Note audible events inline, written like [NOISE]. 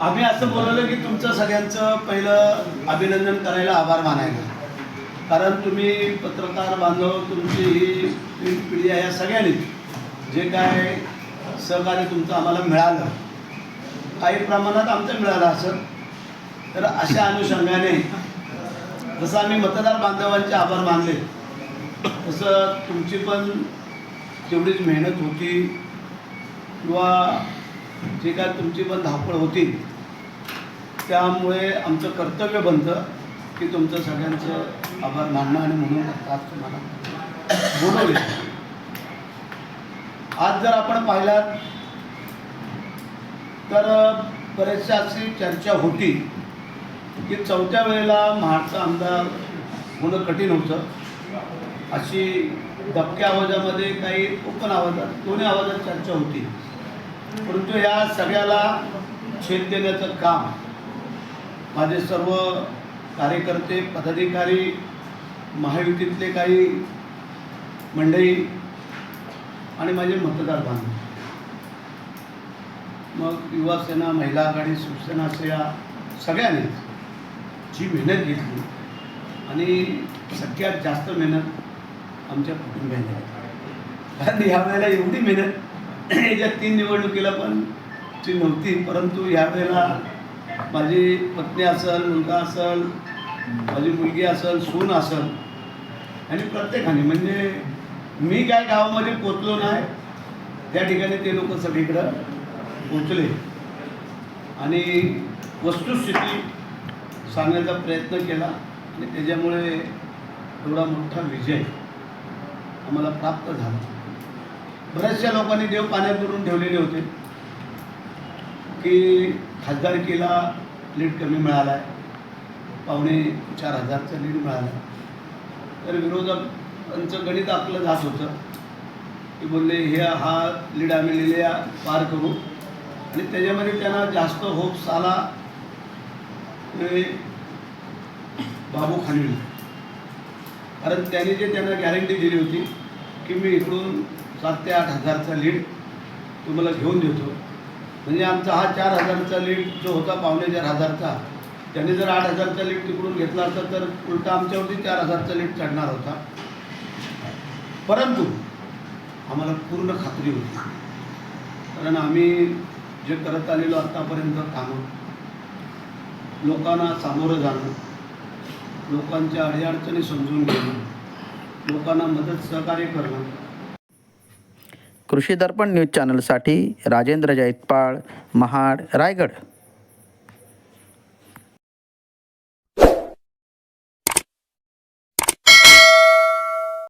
आम्ही असं बोलवलं की तुमचं सगळ्यांचं पहिलं अभिनंदन करायला आभार मानायला. कारण तुम्ही पत्रकार बांधव तुमची ही पिढी आहे या सगळ्यांनी जे काय सहकार्य तुमचं आम्हाला मिळालं काही प्रमाणात आमचं मिळालं असं. तर अशा अनुषंगाने जसं आम्ही मतदार बांधवांचे आभार मानले तसं तुमची पण तेवढीच मेहनत होती किंवा जे काय तुमची पण धावपळ होती त्यामुळे आमचं कर्तव्य बनतं की तुमचं सगळ्यांचं आभार मानणं आणि म्हणून आज तुम्हाला बोलवले. आज जर आपण पाहिलात तर बरेचशा अशी चर्चा होती की चौथ्या वेळेला महाडचा आमदार होणं कठीण होतं. अशी दबक्या आवाजामध्ये काही ओपन आवाजात दोन्ही आवाजात चर्चा होती. परंतु या सगळ्याला छेद देण्याचं काम माझे सर्व कार्यकर्ते पदाधिकारी महायुतीतले काही मंडळी आणि माझे मतदार बांधव. मग युवासेना महिला आघाडी शिवसेना सेवा सगळ्यांनी जी मेहनत घेतली आणि सगळ्यात जास्त मेहनत आमच्या कुटुंबियांनी कारण यावेळेला एवढी मेहनत [CLEARS THROAT] याच्या तीन निवडणुकीला पण ती नव्हती परंतु यावेळेला माझी पत्नी असेल मुलगा असेल माझी मुलगी असेल सून असेल आणि प्रत्येकाने म्हणजे मी काय गावामध्ये पोचलो नाही त्या ठिकाणी ते लोक सगळीकडं पोचले. आणि वस्तुस्थिती सांगण्याचा प्रयत्न केला आणि त्याच्यामुळे एवढा मोठा विजय आम्हाला प्राप्त झाला. बऱ्याचशा लोकांनी देव पाण्यात बुडून ठेवलेले होते की खासदारकीला लीड कमी मिळाला आहे पावणे चार हजारचा लीड मिळाला. तर विरोधकांचं गणित आपलं जात होतं. की बोलले हे हा लीड आम्ही लिहिल्या पार करू. आणि त्याच्यामध्ये त्यांना जास्त होप्स आला बाबू खानविल. कारण त्यांनी जे त्यांना गॅरंटी दिली होती की मी इकडून सात ते आठ हजारचा लीड तुम्हाला घेऊन देतो. म्हणजे आमचा हा चार हजारचा लीड जो होता पावणे चार हजारचा त्याने जर आठ हजारचा लीड तिकडून घेतला असता तर उलटा आमच्यावरती चार हजारचा लीड चढणार होता. परंतु आम्हाला पूर्ण खात्री होती. कारण आम्ही जे करत आलेलो आत्तापर्यंत कामं लोकांना सामोरं जाणं लोकांच्या अडीअडचणी समजून घेणं लोकांना मदत सहकार्य करणं कृषी दर्पण न्यूज चॅनलसाठी राजेंद्र जैतपाळ महाड रायगड.